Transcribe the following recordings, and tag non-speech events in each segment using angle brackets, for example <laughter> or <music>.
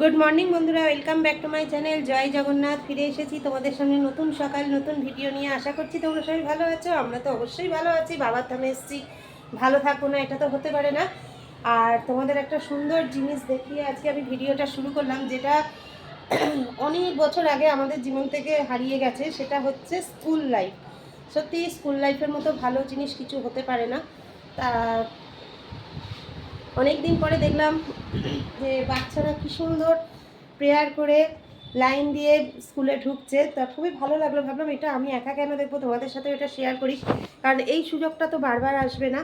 Good morning বন্ধুরা। Welcome back to my channel জয় জগন্নাথ, ফিরে এসেছি তোমাদের সামনে নতুন সকাল, নতুন ভিডিও নিয়ে। আশা করছি তোমরা সবাই ভালো আছো। আমরা তো অবশ্যই ভালো আছি। বাবার ধামে এসেছি। ভালো থাকব না, এটা তো হতে পারে না। আর তোমাদের একটা সুন্দর জিনিস দেখিয়ে আজকে আমি ভিডিওটা শুরু করলাম, যেটা <clears throat> অনেক বছর আগে আমাদের জীবন থেকে হারিয়ে গেছে। সেটা হচ্ছে স্কুল লাইফ সত্যি স্কুল লাইফের মতো ভালো জিনিস কিছু হতে পারে না। তা অনেক দিন পরে দেখলাম যে বাচ্চারা কি সুন্দর প্রেয়ার করে লাইন দিয়ে স্কুলে ঢুকছে, তা খুবই ভালো লাগল। ভাবলাম এটা আমি একা কেন দেখব? তোমাদের সাথে এটা শেয়ার করি। কারণ এই সুযোগটা তো বারবার আসবে না।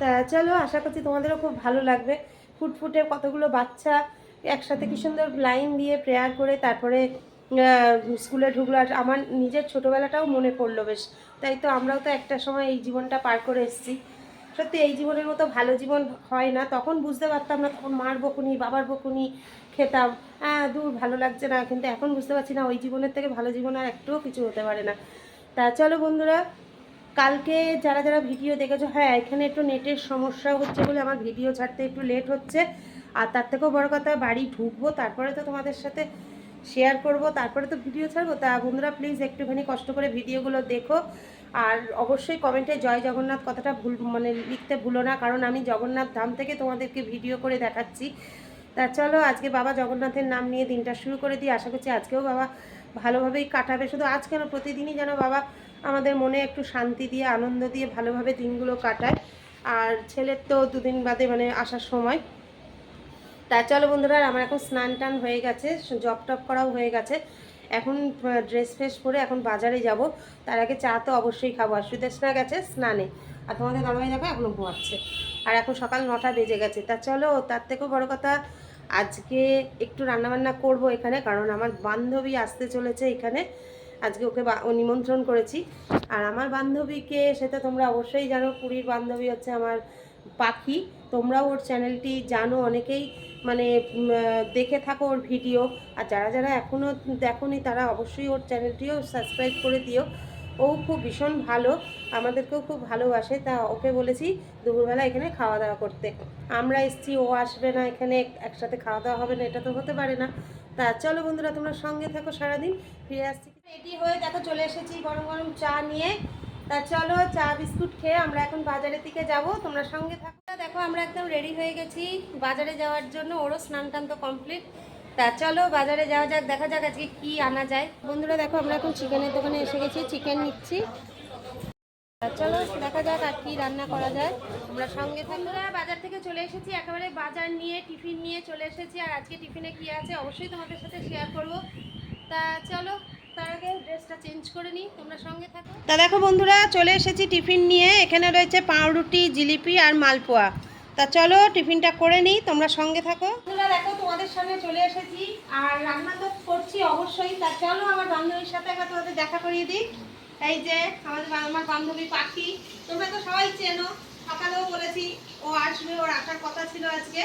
তা চলো, আশা করছি তোমাদেরও খুব ভালো লাগবে। ফুটফুটে কতগুলো বাচ্চা একসাথে কি সুন্দর লাইন দিয়ে প্রেয়ার করে তারপরে স্কুলে ঢুকলো। আর আমার নিজের ছোটোবেলাটাও মনে পড়ল বেশ। তাই তো আমরাও তো একটা সময় এই জীবনটা পার করে এসেছি। সত্যি এই জীবনের মতো ভালো জীবন হয় না। তখন বুঝতে পারতাম না, তখন মার বকুনি, বাবার বকুনি খেতাম। হ্যাঁ দূর ভালো লাগছে না, কিন্তু এখন বুঝতে পারছি না, ওই জীবনের থেকে ভালো জীবন আর একটুও কিছু হতে পারে না। তা চলো বন্ধুরা, কালকে যারা যারা ভিডিও দেখেছ হ্যাঁ এখানে একটু নেটের সমস্যা হচ্ছে বলে আমার ভিডিও ছাড়তে একটু লেট হচ্ছে। আর তার থেকেও বড় কথা, বাড়ি ঢুকবো, তারপরে তো তোমাদের সাথে শেয়ার করব, তারপরে তো ভিডিও ছাড়বো। তা বন্ধুরা প্লিজ একটুখানি কষ্ট করে ভিডিওগুলো দেখো। আর অবশ্যই কমেন্টে জয় জগন্নাথ কথাটা ভুল মানে লিখতে ভুলো না, কারণ আমি জগন্নাথ ধাম থেকে তোমাদেরকে ভিডিও করে দেখাচ্ছি। তা চলো, আজকে বাবা জগন্নাথের নাম নিয়ে দিনটা শুরু করে দিই। আশা করছি আজকেও বাবা ভালোভাবেই কাটাবে। শুধু আজ কেন? প্রতিদিনই যেন বাবা আমাদের মনে একটু শান্তি দিয়ে, আনন্দ দিয়ে ভালোভাবে দিনগুলো কাটায়। আর ছেলের তো দুদিন বাদে মানে আসার সময়। তা চলো বন্ধুরা, আমার এখন স্নান টান হয়ে গেছে জব টপ করাও হয়ে গেছে। এখন ড্রেস ফ্রেস পরে এখন বাজারে যাব। তার আগে চা তো অবশ্যই খাব। আর সুদেশনা গেছে স্নানে। আর তোমাদের দাদাভাই দেখো এখনও ঘুমাচ্ছে। আর এখন সকাল নটা বেজে গেছে। তা চলো, তার থেকেও বড় কথা, আজকে একটু রান্নাবান্না করব এখানে, কারণ আমার বান্ধবী আসতে চলেছে এখানে। আজকে ওকে ও নিমন্ত্রণ করেছি। আর আমার বান্ধবীকে, সেটা তোমরা অবশ্যই জানো, পুরীর বান্ধবী হচ্ছে আমার পাখি। তোমরাও ওর চ্যানেলটি জানো অনেকেই। মানে দেখে থাকো ওর ভিডিও। আর যারা যারা এখনও দেখোনি, তারা অবশ্যই ওর চ্যানেলটিও সাবস্ক্রাইব করে দিও। ও খুব ভীষণ ভালো, আমাদেরকেও খুব ভালোবাসে। তা ওকে বলেছি, দুপুরবেলা এখানে খাওয়া দাওয়া করতে। আমরা এসছি, ও আসবে না এখানে, একসাথে খাওয়া দাওয়া হবে না, এটা তো হতে পারে না। তা চলো বন্ধুরা, তোমরা সঙ্গে থাকো সারাদিন, ফিরে আসছি। রেডি হয়ে দেখো, চলে এসেছি গরম গরম চা নিয়ে। তা চলো চা, বিস্কুট খেয়ে আমরা এখন বাজারের দিকে যাব, তোমরা সঙ্গে থাকো। দেখো, আমরা একদম রেডি হয়ে গেছি বাজারে যাওয়ার জন্য। ওরও স্নান টান তো কমপ্লিট তা চলো বাজারে যাওয়া যাক, দেখা যাক আজকে কি আনা যায়। বন্ধুরা, দেখো, আমরা এখন চিকেনের দোকানে এসে গেছি চিকেন নিচ্ছি। চলো, দেখা যাক আর কি রান্না করা যায়। আমরা সঙ্গে বন্ধুরা, বাজার থেকে চলে এসেছি, একেবারে বাজার নিয়ে, টিফিন নিয়ে চলে এসেছি। আর আজকে টিফিনে কি আছে, অবশ্যই তোমাদের সাথে শেয়ার করব। তা চলো তার আগে ড্রেসটা চেঞ্জ করে নিই তোমরা সঙ্গে থাকো। তা দেখো বন্ধুরা চলে এসেছি টিফিন নিয়ে। এখানে রয়েছে পাউরুটি জিলিপি আর মালপোয়া। তা চলো টিফিনটা করে নিই তোমরা সঙ্গে থাকো। বন্ধুরা দেখো তোমাদের সামনে চলে এসেছি আর রান্না তো করছি অবশ্যই। তা চলো আমার বান্ধবীর সাথে একবার তোমাদের দেখা করিয়ে দিই। এই যে আমাদের আমার বান্ধবী পাখি। তোমরা তো সবাই চেনো সকালেও বলেছি ও আসবে ওর আসার কথা ছিল আজকে।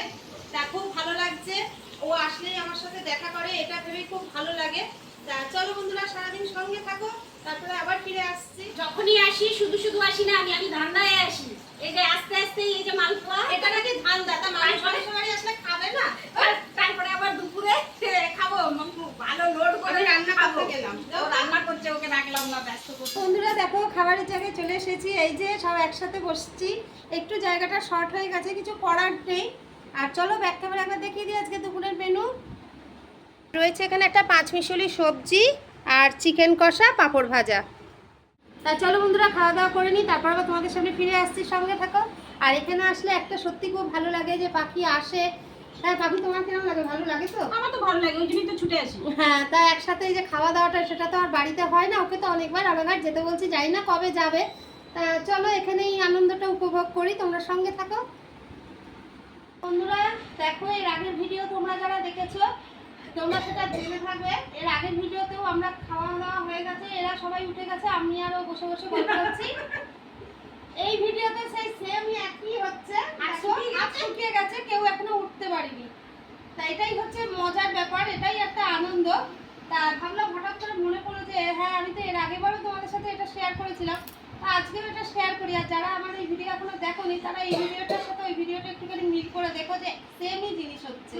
তা খুব ভালো লাগছে। ও আসলেই আমার সাথে দেখা করে এটা ভেবেই খুব ভালো লাগে। তা চলো বন্ধুরা সারাদিন সঙ্গে থাকো তারপরে আবার ফিরে আসছি। যখনই আসি শুধু শুধু আসি না আমি আমি ধান্দায় আসি। এই যে আস্তে আস্তে এই যে মালপোয়া এটা নাকি ধান দাদা মানুষ বাড়ি বাড়ি আসলে খাবে না? তারপরে আবার দুপুরে খাব ভালো লোড করে রান্না খাব। করতে গেলাম। রান্না করছে ওকে রাখলাম না ব্যস্ত বন্ধুরা দেখো খাবারের জায়গায় চলে এসেছি। এই যে সব একসাথে বসছি। একটু জায়গাটা শর্ট হয়ে গেছে কিছু করার নেই। আর চলো ব্যাক ক্যামেরা একবার দেখিয়ে দিই আজকে দুপুরের মেনু রয়েছে এখানে একটা পাঁচমিশালি সবজি আর চিকেন কষা পাঁপড় ভাজা। তা চলো বন্ধুরা খাওয়া দাওয়া করে নিই তারপর আবার তোমাদের সামনে ফিরে আসছি সঙ্গে থাকো। আর এখানে আসলে একটা সত্যি খুব ভালো লাগে যে পাখি আসে। হ্যাঁ পাখি তোমার কেমন লাগে? ভালো লাগে তো? আমার তো ভালো লাগে ওই জন্যই তো ছুটে আসি। হ্যাঁ তা একসাথে এই যে খাওয়া দাওয়াটা সেটা তো আর বাড়িতে হয় না ওকে তো অনেকবার রানাঘাট যেতে বলছি জানি না কবে যাবে। তা চলো এখানেই আনন্দটা উপভোগ করি তোমরা সঙ্গে থাকো। বন্ধুরা দেখো এর আগের ভিডিও তোমরা যারা দেখেছ তোমরা সেটা জেনে থাকবে। এর আগের ভিডিওতেও আমরা খাওয়া দাওয়া হয়ে গেছে এরা সবাই উঠে গেছে আমি আরও বসে বসে গল্প করছি। এই ভিডিওতে সেই সেম একই হচ্ছে। শুকিয়ে গেছে। কেউ এখনও উঠতে পারেনি। তা এটাই হচ্ছে মজার ব্যাপার এটাই একটা আনন্দ। তা ভাবলাম হঠাৎ করে মনে পড়ল যে হ্যাঁ আমি তো এর আগেবারও তোমাদের সাথে এটা শেয়ার করেছিলাম। আজকেও এটা শেয়ার করি। আর যারা আমার এই ভিডিও এখনও দেখোনি, তারা এই ভিডিওটার সাথে ওই ভিডিওটা একটুখানি মিল করে দেখো যে সেমই জিনিস হচ্ছে।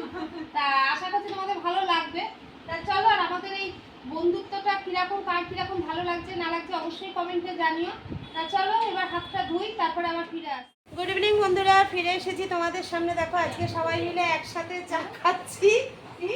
তা আশা করছি তোমাদের ভালো লাগবে। তা চলো, আর আমাদের এই বন্ধুত্বটা কীরকম, কার কীরকম ভালো লাগছে, না লাগছে অবশ্যই কমেন্টে জানিও। তা চলো, এবার হাতটা ধুই, তারপরে আবার ফিরে আস। গুড ইভিনিং বন্ধুরা, ফিরে এসেছি তোমাদের সামনে। দেখো, আজকে সবাই মিলে একসাথে চা খাচ্ছি। কি?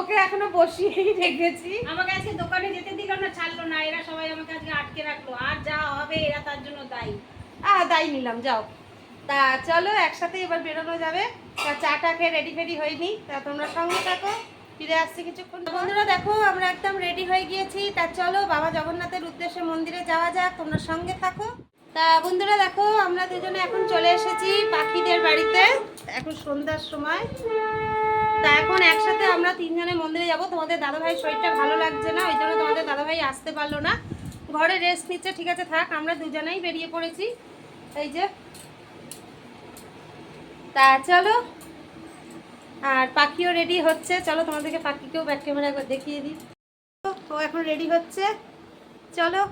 ওকে এখনও বসিয়েই রেখেছি। আমাকে আজকে দোকানে যেতে দিল না ছাড়লো না। এরা সবাই আমাকে আজকে আটকে রাখল। আর যা হবে এরা তার জন্য দায়ী। আহ দাই নিলাম যাও। তা চলো একসাথে এবার বেরোনো যাবে। তা চাটা খেয়ে রেডি ফেডি হয়নি তা তোমরা সঙ্গে থাকো ফিরে আসছি কিছুক্ষণ বন্ধুরা দেখো আমরা একদম রেডি হয়ে গিয়েছি। তা চলো বাবা জগন্নাথের উদ্দেশ্যে মন্দিরে যাওয়া যাক তোমরা সঙ্গে থাকো। তা বন্ধুরা দেখো আমরা দুজনে এখন চলে এসেছি পাখিদের বাড়িতে। এখন সন্ধ্যার সময়। তা এখন একসাথে আমরা তিনজনে মন্দিরে যাব। তোমাদের দাদাভাই শরীরটা ভালো লাগছে না, ওই জন্য তোমাদের দাদাভাই আসতে পারল না। ঘরে রেস্ট নিচ্ছে, ঠিক আছে, থাক, আমরা দুজনেই বেরিয়ে পড়েছি। এই যে। তা চলো। আর পাখিও রেডি হচ্ছে। চলো তোমাদেরকে পাখিকেও ব্যাক ক্যামেরা একবার দেখিয়ে দিই। ও এখন রেডি হচ্ছে। চলো,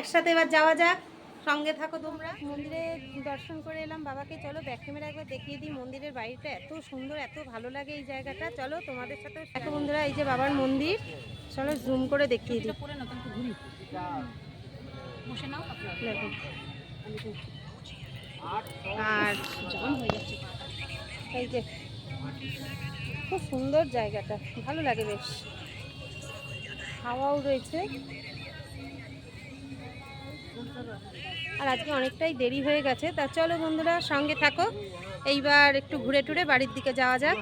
একসাথে এবার যাওয়া যাক। সঙ্গে থাকো তোমরা। মন্দিরে দর্শন করে এলাম। বাবাকে চলো ব্যাক ক্যামেরা একবার দেখিয়ে দিই মন্দিরের বাড়িটা। এত সুন্দর এত ভালো লাগে এই জায়গাটা। চলো তোমাদের সাথে দেখো বন্ধুরা এই যে বাবার মন্দির। চলো জুম করে দেখিয়ে দিই। আর এই যে খুব সুন্দর জায়গাটা। ভালো লাগে বেশ। হাওয়াও রয়েছে। আর আজকে অনেকটাই দেরি হয়ে গেছে। তা চলো বন্ধুরা, সঙ্গে থাকো। এইবার একটু ঘুরে টুরে বাড়ির দিকে যাওয়া যাক।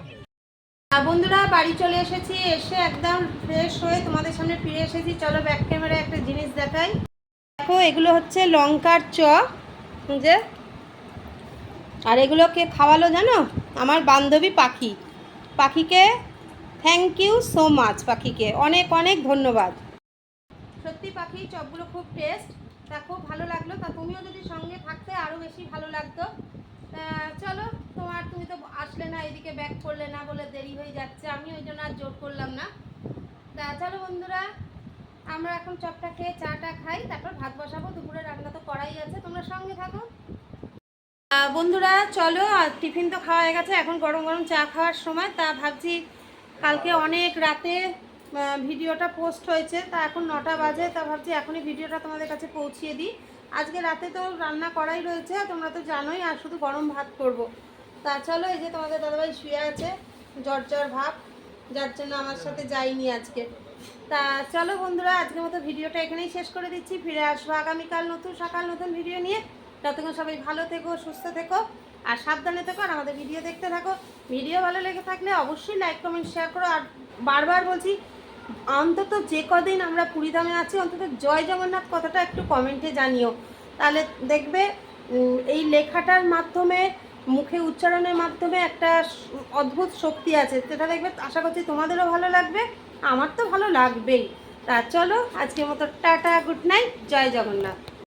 বন্ধুরা, বাড়ি চলে এসেছি, এসে একদম ফ্রেশ হয়ে তোমাদের সামনে ফিরে এসেছি। চলো ব্যাক ক্যামেরায় একটা জিনিস দেখাই। দেখো, এগুলো হচ্ছে লঙ্কার চ যে। আর এগুলো কে খাওয়ালো জানো? আমার বান্ধবী পাখি। পাখিকে থ্যাংক ইউ সো মাচ পাখিকে। অনেক অনেক ধন্যবাদ। সত্যি পাখি, চপগুলো খুব টেস্ট তা খুব ভালো লাগল। তা তুমিও যদি সঙ্গে থাকতে আরও বেশি ভালো লাগতো। চলো, তোমার তুমি তো আসলে না, এদিকে ব্যাক করলে না বলে দেরি হয়ে যাচ্ছে। আমি ওই জন্য আর জোর করলাম না। তা চলো বন্ধুরা, আমরা এখন চপটা খেয়ে চাটা খাই, তারপর ভাত বসাবো, দুপুরে রান্না তো করাই আছে। তোমরা সঙ্গে থাকো। বন্ধুরা, চলো টিফিন তো খাওয়া হয়ে গেছে। এখন গরম গরম চা খাওয়ার সময়। তা ভাবছি কালকে অনেক রাতে ভিডিওটা পোস্ট হয়েছে, তা এখন নটা বাজে, তা ভাবছি এখনই ভিডিওটা তোমাদের কাছে পৌঁছিয়ে দিই। আজকে রাতে তো রান্না করাই রয়েছে, তোমরা তো জানোই, আর শুধু গরম ভাত করব। তা চলো, এই যে তোমাদের দাদাভাই শুয়ে আছে, জ্বর জ্বর ভাব, যার জন্য আমার সাথে যাইনি আজকে। তা চলো বন্ধুরা, আজকের মতো ভিডিওটা এখানেই শেষ করে দিচ্ছি। ফিরে আসব আগামীকাল নতুন, সকাল নতুন ভিডিও নিয়ে। ততক্ষণ সবাই ভালো থেকো, সুস্থ থেকো, আর সাবধানে থেকো, আর আমাদের ভিডিও দেখতে থাকো। ভিডিও ভালো লেগে থাকলে অবশ্যই লাইক কমেন্ট শেয়ার করো। আর বারবার বলছি অন্তত যে কদিন আমরা পুরীধামে আছি, অন্তত জয় জগন্নাথ কথাটা একটু কমেন্টে জানিও। তাহলে দেখবে এই লেখাটার মাধ্যমে, মুখে উচ্চারণের মাধ্যমে একটা অদ্ভুত শক্তি আছে। সেটা দেখবে, আশা করছি তোমাদেরও ভালো লাগবে, আমার তো ভালো লাগবেই। তা চলো, আজকের মতো টাটা, গুড নাইট, জয় জগন্নাথ।